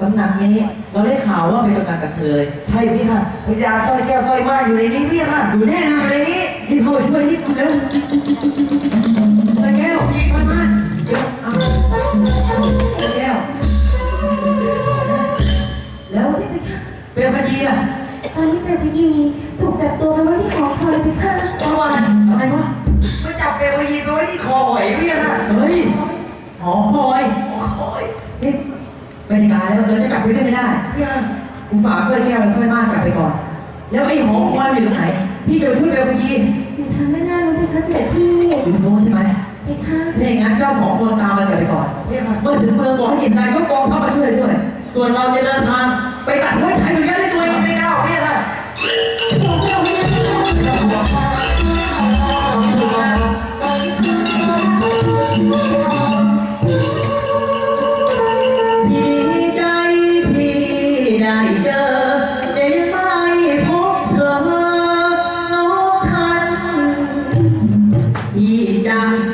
ตำหนักนี้เราได้ข่าวว่าเป็นตำหนักกระเทยใช่พี่ค่ะพญาสร้อยแก้วสร้อยมาอยู่ในนี้พี่ค่ะอยู่แน่นะอยู่ในนี้รีบเข้าไปช่วยรีบเร็วสร้อยแก้วยิงมันมาเร็วเอาสร้อยแก้ว แล้วเป็นคดีอะตอนนี้เป็นพยีถูกจับตัวไปไว้ที่หอคอยพิฆาตเมื่อวานอะไรวะมาจับเปลวยีไปไว้ที่คอหอยพี่ฮะเฮ้ยหอคอยคอยนี่ เป็นการแล้วเราจะกลับไปได้ไม่ได้พี่ฮะกูฝากสร้อยแก้วและสร้อยม่านกลับไปก่อน แล้วไอ้หอคอยอยู่ตรงไหน พี่จะไปช่วยเบลพยีอยู่ทางด้านหน้านู้นเพคะเสด็จพี่อยู่ตรงโน้นใช่ไหมเพคะถ้าอย่างนั้นเจ้าสองคนตามมันกลับไปก่อนพี่ฮะเมื่อถึงเมืองบอกให้หยิบนายกกองเข้ามาช่วยด้วย ส่วนเราจะเดินทาง Yeah.